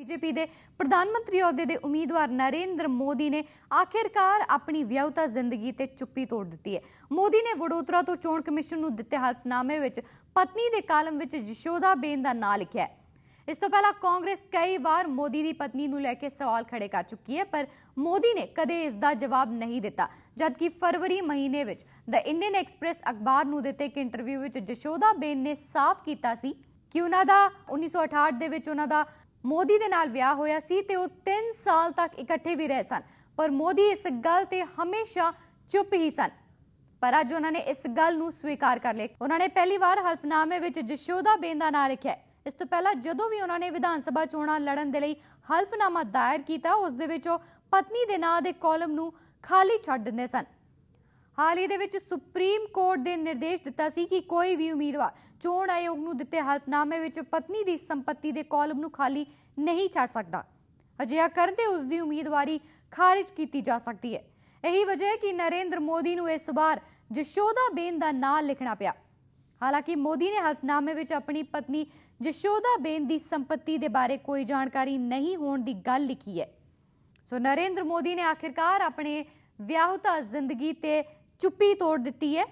BJP ਦੇ ਪ੍ਰਧਾਨ ਮੰਤਰੀ ਅਹੁਦੇ ਦੇ ਉਮੀਦਵਾਰ ਨਰਿੰਦਰ ਮੋਦੀ ਨੇ ਆਖਿਰਕਾਰ ਆਪਣੀ ਵਿਆਹੁਤਾ ਜ਼ਿੰਦਗੀ ਤੇ ਚੁੱਪੀ ਤੋੜ ਦਿੱਤੀ ਹੈ। ਮੋਦੀ ਨੇ ਵਡੋਦਰਾ ਤੋਂ ਚੋਣ ਕਮਿਸ਼ਨ ਨੂੰ ਦਿੱਤੇ ਹਲਫਨਾਮੇ ਵਿੱਚ ਪਤਨੀ ਦੇ ਕਾਲਮ ਵਿੱਚ ਯਸ਼ੋਦਾ ਬੇਨ ਦਾ ਨਾਂ ਲਿਖਿਆ ਹੈ। ਇਸ ਤੋਂ ਪਹਿਲਾਂ ਕਾਂਗਰਸ ਕਈ ਵਾਰ ਮੋਦੀ ਦੀ ਪਤਨੀ ਨੂੰ ਲੈ ਕੇ ਸਵਾਲ ਖੜੇ ਕਰ ਚੁੱਕੀ ਹੈ, ਪਰ ਮੋਦੀ ਨੇ ਕਦੇ ਇਸ ਦਾ ਜਵਾਬ ਨਹੀਂ ਦਿੱਤਾ, ਜਦਕਿ ਫਰਵਰੀ ਮਹੀਨੇ ਵਿੱਚ ਦ ਇੰਡੀਅਨ ਐਕਸਪ੍ਰੈਸ ਅਖਬਾਰ ਨੂੰ ਦਿੱਤੇ ਇੱਕ ਇੰਟਰਵਿਊ ਵਿੱਚ ਜਸ਼ੋਦਾ ਬੇਨ ਨੇ ਸਾਫ਼ ਕੀਤਾ ਸੀ ਕਿ ਉਹਨਾਂ ਦਾ 1968 ਦੇ ਵਿੱਚ ਉਹਨਾਂ ਦਾ ਮੋਦੀ ਦੇ ਨਾਲ ਵਿਆਹ ਹੋਇਆ ਸੀ ਤੇ ਉਹ 3 ਸਾਲ ਤੱਕ ਇਕੱਠੇ ਵੀ ਰਹੇ ਸਨ। ਪਰ ਮੋਦੀ ਇਸ ਗੱਲ ਤੇ ਹਮੇਸ਼ਾ ਚੁੱਪ ਹੀ ਸਨ। ਪਰ ਅੱਜ ਉਹਨਾਂ ਨੇ ਇਸ ਗੱਲ ਨੂੰ ਸਵੀਕਾਰ ਕਰ ਲਿਆ। ਉਹਨਾਂ ਨੇ ਪਹਿਲੀ ਵਾਰ ਹਲਫਨਾਮੇ ਵਿੱਚ ਜਸ਼ੋਦਾ ਬੇਨ ਦਾ ਨਾਂ ਲਿਖਿਆ ਇਸ ਤੋਂ ਪਹਿਲਾਂ ਜਦੋਂ ਵੀ ਉਹਨਾਂ ਨੇ ਵਿਧਾਨ ਸਭਾ ਚੋਣਾਂ ਲੜਨ ਦੇ ਲਈ ਹਲਫਨਾਮਾ ਦਾਇਰ ਕੀਤਾ, ਉਸ ਦੇ ਵਿੱਚ ਉਹ ਪਤਨੀ ਦੇ ਨਾਂ ਦੇ ਕਾਲਮ ਨੂੰ ਖਾਲੀ ਛੱਡ ਦਿੰਦੇ ਸਨ। ਹਾਲ ਹੀ ਦੇ ਵਿੱਚ ਸੁਪਰੀਮ ਕੋਰਟ ਦੇ ਨਿਰਦੇਸ਼ ਦਿੱਤਾ ਸੀ ਕਿ ਕੋਈ ਵੀ ਉਮੀਦਵਾਰ ਚੋਣ ਆਯੋਗ ਨੂੰ ਦਿੱਤੇ ਹਲਫਨਾਮੇ ਵਿੱਚ ਪਤਨੀ ਦੀ ਸੰਪਤੀ ਦੇ ਕਾਲਮ ਨੂੰ ਖਾਲੀ ਨਹੀਂ ਛੱਡ ਸਕਦਾ। ਅਜਿਹਾ ਕਰਨ ਤੇ ਉਸ ਦੀ ਉਮੀਦਵਾਰੀ ਖਾਰਜ ਕੀਤੀ ਜਾ ਸਕਦੀ ਹੈ। ਇਹੀ ਵਜ੍ਹਾ ਹੈ ਕਿ ਨਰਿੰਦਰ ਮੋਦੀ ਨੂੰ ਇਸ ਵਾਰ ਜਸ਼ੋਦਾ ਬੇਨ ਦਾ ਨਾਂ ਲਿਖਣਾ ਪਿਆ। ਹਾਲਾਂਕਿ ਮੋਦੀ ਨੇ ਹਲਫਨਾਮੇ ਵਿੱਚ ਆਪਣੀ ਪਤਨੀ ਜਸ਼ੋਦਾ ਬੇਨ ਦੀ ਸੰਪਤੀ ਦੇ ਬਾਰੇ ਕੋਈ ਜਾਣਕਾਰੀ ਨਹੀਂ ਹੋਣ ਦੀ ਗੱਲ ਲਿਖੀ ਹੈ। ਸੋ ਨਰਿੰਦਰ ਮੋਦੀ ਨੇ ਆਖਿਰਕਾਰ ਆਪਣੇ ਵਿਆਹੁਤਾ ਜ਼ਿੰਦਗੀ ਤੇ ਚੁੱਪੀ ਤੋੜ ਦਿੱਤੀ ਹੈ।